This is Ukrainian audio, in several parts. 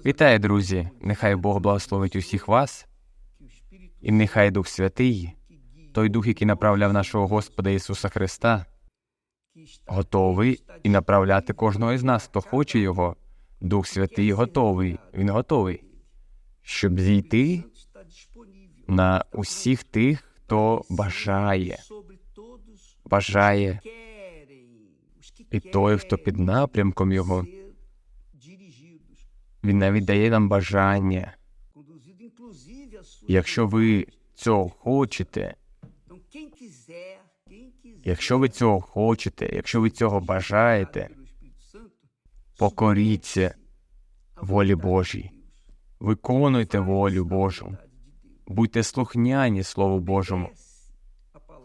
Вітаю, друзі! Нехай Бог благословить усіх вас, і нехай Дух Святий, той Дух, який направляв нашого Господа Ісуса Христа, готовий і направляти кожного із нас, хто хоче його. Дух Святий готовий, він готовий, щоб зійти на усіх тих, хто бажає, бажає, і той, хто під напрямком його, він навіть дає нам бажання. Якщо ви цього хочете, якщо ви цього хочете, якщо ви цього бажаєте, покоріться волі Божій, виконуйте волю Божу, будьте слухняні Слову Божому.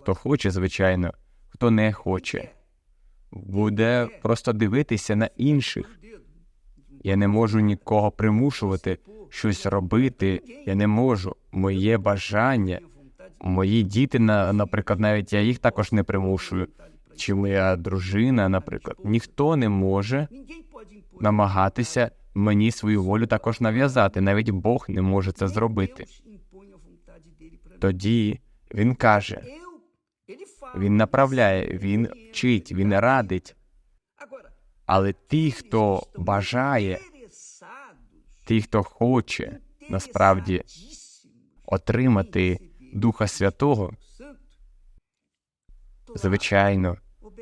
Хто хоче, звичайно, хто не хоче, буде просто дивитися на інших. Я не можу нікого примушувати щось робити. Я не можу. Моє бажання, мої діти, на- наприклад, навіть я їх також не примушую. Чи моя дружина, наприклад, ніхто не може намагатися мені свою волю також нав'язати. Навіть Бог не може це зробити. Тоді він каже: він направляє, він вчить, він радить. Але ті, хто бажає, ті, хто хоче насправді отримати Духа Святого, звичайно,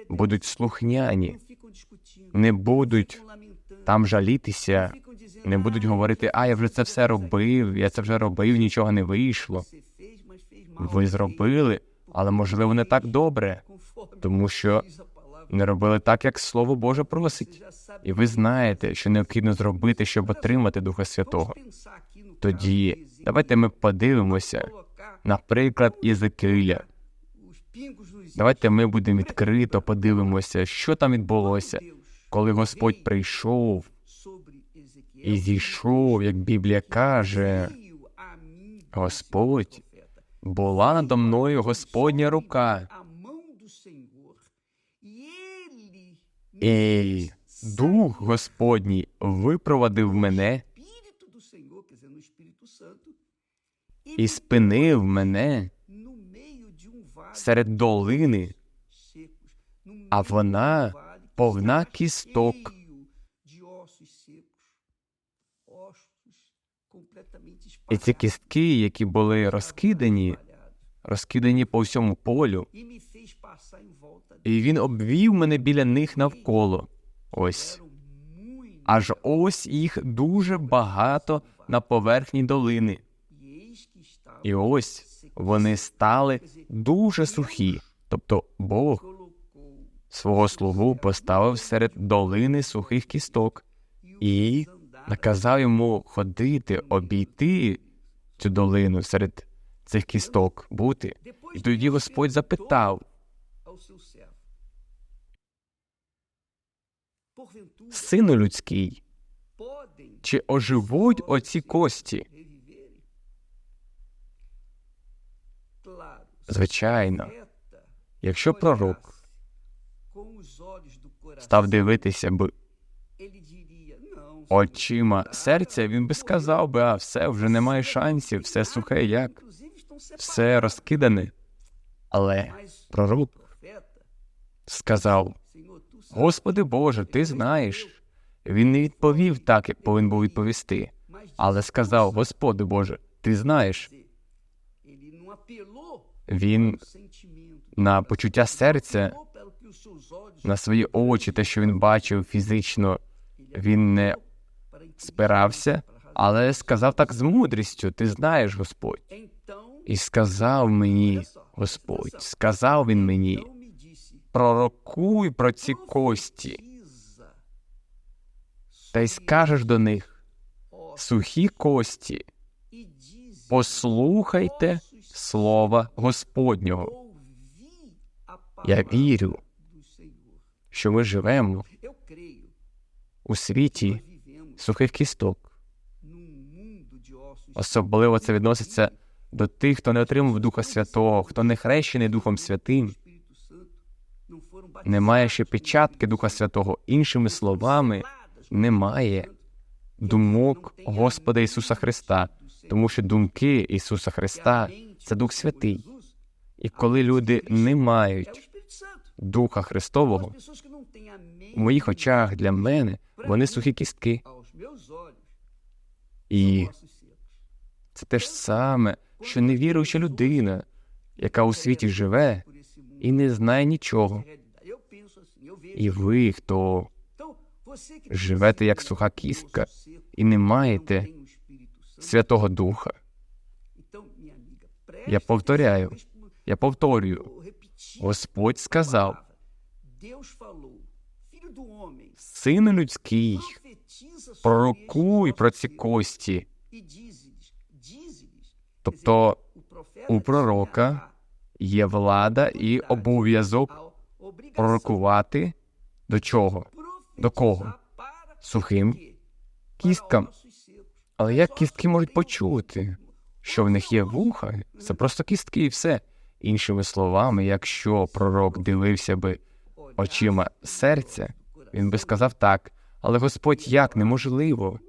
будуть слухняні, не будуть там жалітися, не будуть говорити, а я вже це все робив, я це вже робив, нічого не вийшло. Ви зробили, але можливо не так добре, тому що не робили так, як Слово Боже просить. І ви знаєте, що необхідно зробити, щоб отримати Духа Святого. Тоді давайте ми подивимося, наприклад, Єзекииля. Давайте ми будемо відкрито подивимося, що там відбулося, коли Господь прийшов і зійшов, як Біблія каже, Господь, була надо мною Господня рука, і Дух Господній випровадив мене і спинив мене серед долини, а вона повна кісток. І ці кістки, які були розкидані, розкидані по всьому полю, і він обвів мене біля них навколо. Ось. Аж ось їх дуже багато на поверхні долини. І ось вони стали дуже сухі. Тобто Бог свого слугу поставив серед долини сухих кісток і наказав йому ходити, обійти цю долину серед цих кісток бути. І тоді Господь запитав: Сину людський, чи оживуть оці кості? Звичайно, якщо пророк став дивитися б очима серця, він би сказав би, а все, вже немає шансів, все сухе як, все розкидане. Але пророк сказав: Господи Боже, ти знаєш. Він не відповів так, як повинен був відповісти, але сказав: Господи Боже, ти знаєш. Він на почуття серця, на свої очі, те, що він бачив фізично, він не спирався, але сказав так з мудрістю: Ти знаєш, Господь. І сказав мені, Господь, сказав він мені, пророкуй про ці кості, та й скажеш до них, сухі кості, послухайте слова Господнього. Я вірю, що ми живемо у світі сухих кісток. Особливо це відноситься до тих, хто не отримав Духа Святого, хто не хрещений Духом Святим, немає ще печатки Духа Святого. Іншими словами, немає думок Господа Ісуса Христа, тому що думки Ісуса Христа це Дух Святий. І коли люди не мають Духа Христового, у моїх очах для мене вони сухі кістки. І це те ж саме, що невіруюча людина, яка у світі живе і не знає нічого. І ви, хто живете як суха кістка і не маєте Святого Духа. Я повторяю, я повторюю, Господь сказав, Сину людський, пророкуй про ці кості. Тобто у пророка є влада і обов'язок пророкувати до чого? До кого? Сухим кісткам. Але як кістки можуть почути, що в них є вуха? Це просто кістки і все. Іншими словами, якщо пророк дивився би очима серця, він би сказав так, але Господь як неможливо.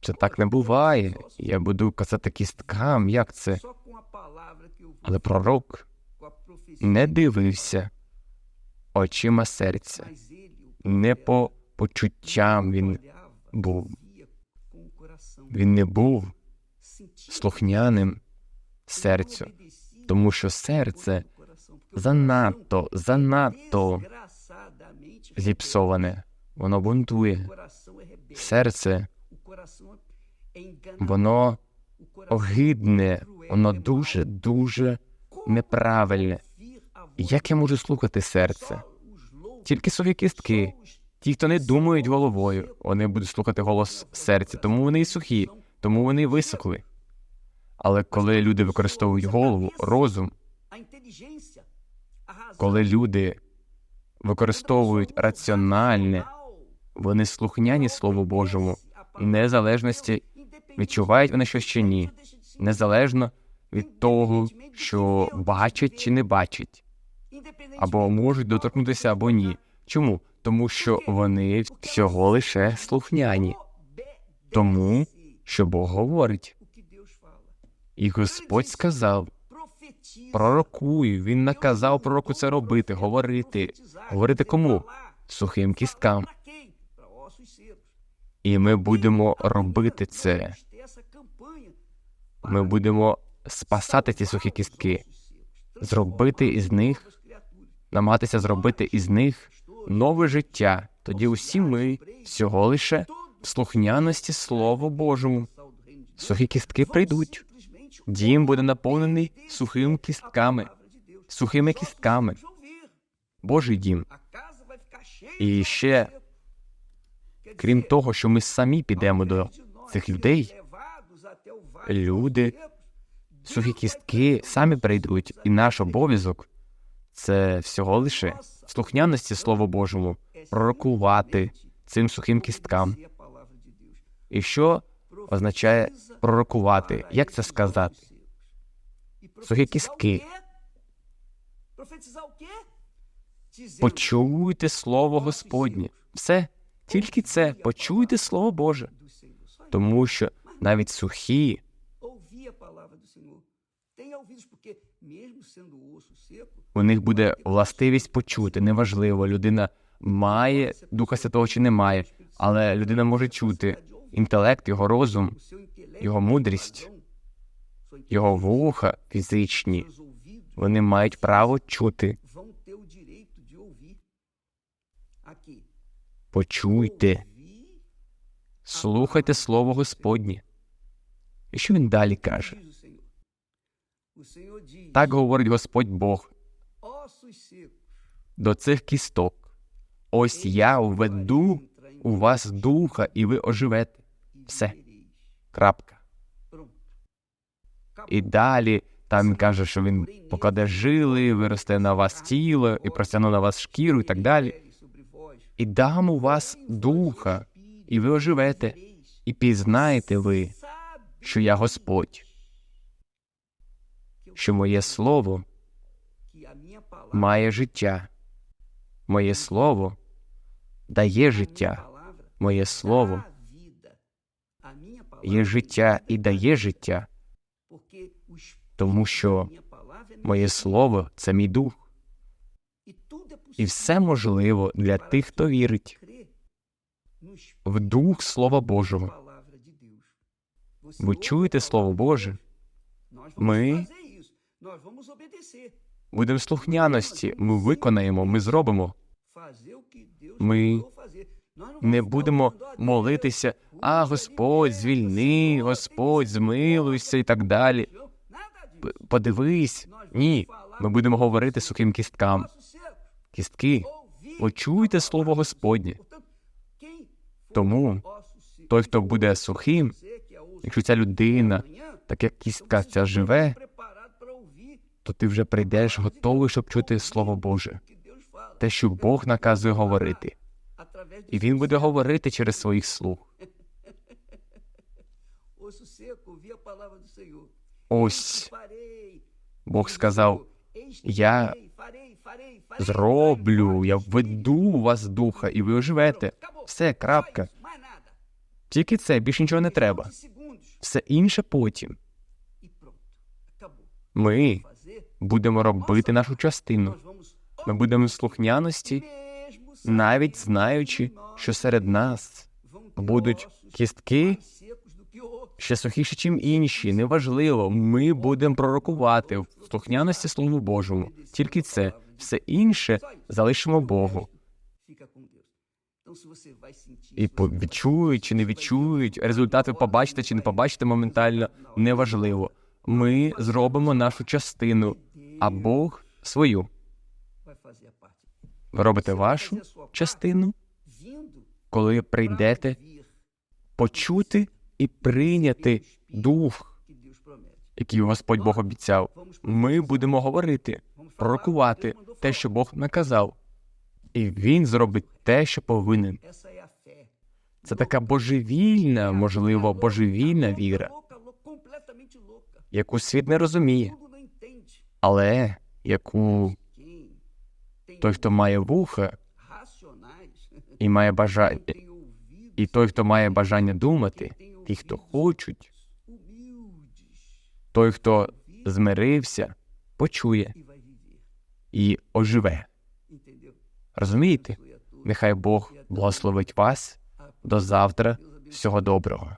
Це так не буває. Я буду казати кісткам, як це? Але пророк не дивився очима серця, не по почуттям він був. Він не був слухняним серцю, тому що серце занадто, занадто зіпсоване, воно бунтує. Серце, воно огидне, воно дуже, дуже неправильне. Як я можу слухати серце? Тільки сові кістки. Ті, хто не думають головою, вони будуть слухати голос серця, тому вони і сухі, тому вони і висохли. Але коли люди використовують голову, розум, коли люди використовують раціональне, вони слухняні Слову Божому, незалежності відчувають вони щось чи ні, незалежно від того, що бачать чи не бачать, або можуть доторкнутися, або ні. Чому? Тому що вони всього лише слухняні, тому що Бог говорить. І Господь сказав: пророкуй, він наказав пророку це робити, говорити. Говорити кому? Сухим кісткам. І ми будемо робити це. Ми будемо спасати ці сухі кістки, зробити із них, намагатися зробити із них нове життя. Тоді усі ми всього лише в слухняності Слову Божому. Сухі кістки прийдуть. Дім буде наповнений сухими кістками, сухими кістками. Божий дім. І ще, крім того, що ми самі підемо до цих людей, люди, сухі кістки самі прийдуть, і наш обов'язок це всього лише слухняності Слову Божому пророкувати цим сухим кісткам. І що означає пророкувати? Як це сказати? Сухі кістки. Почуйте слово Господнє. Все, тільки це, почуйте слово Боже. Тому що навіть сухі у них буде властивість почути. Неважливо, людина має Духа Святого чи не має, але людина може чути інтелект, його розум, його мудрість, його вуха фізичні. Вони мають право чути. Почуйте, слухайте слово Господнє. І що він далі каже? Так говорить Господь Бог до цих кісток. Ось я введу у вас духа, і ви оживете. Все. Крапка. І далі там він каже, що він покладе жили, виросте на вас тіло і простягне на вас шкіру і так далі. І дам у вас духа, і ви оживете, і пізнаєте ви, що я Господь, що моє слово має життя, моє слово дає життя, моє слово є життя і дає життя, тому що моє слово це мій дух, і все можливо для тих, хто вірить в дух Слова Божого. Ви чуєте Слово Боже? Ми будемо слухняності, ми виконаємо, ми зробимо. Ми Не будемо молитися, а Господь, звільни, Господь, змилуйся і так далі. Подивись. Ні, ми будемо говорити сухим кісткам. Кістки, почуйте слово Господнє. Тому той, хто буде сухим, якщо ця людина, так як кістка ця живе, то ти вже прийдеш готовий, щоб чути Слово Боже, те, що Бог наказує говорити. І він буде говорити через своїх слуг. Ось Бог сказав: Я зроблю, я введу у вас духа, і ви оживете. Все, крапка. Тільки це, більше нічого не треба. Все інше потім. Ми будемо робити нашу частину. Ми будемо в слухняності, навіть знаючи, що серед нас будуть кістки ще сухіші, ніж інші. Неважливо, ми будемо пророкувати в слухняності Слову Божому. Тільки це, все інше залишимо Богу. І відчують чи не відчують, результати побачите чи не побачите моментально, неважливо. Ми зробимо нашу частину, а Бог свою. Ви робите вашу частину, коли прийдете почути і прийняти дух, який Господь Бог обіцяв. Ми будемо говорити, пророкувати те, що Бог наказав, і Він зробить те, що повинен. Це така божевільна, можливо, божевільна віра, яку світ не розуміє, але яку той, хто має вуха і має бажання, і той, хто має бажання думати, ті, хто хочуть, той, хто змирився, почує і оживе. Розумієте? Нехай Бог благословить вас. До завтра. Всього доброго.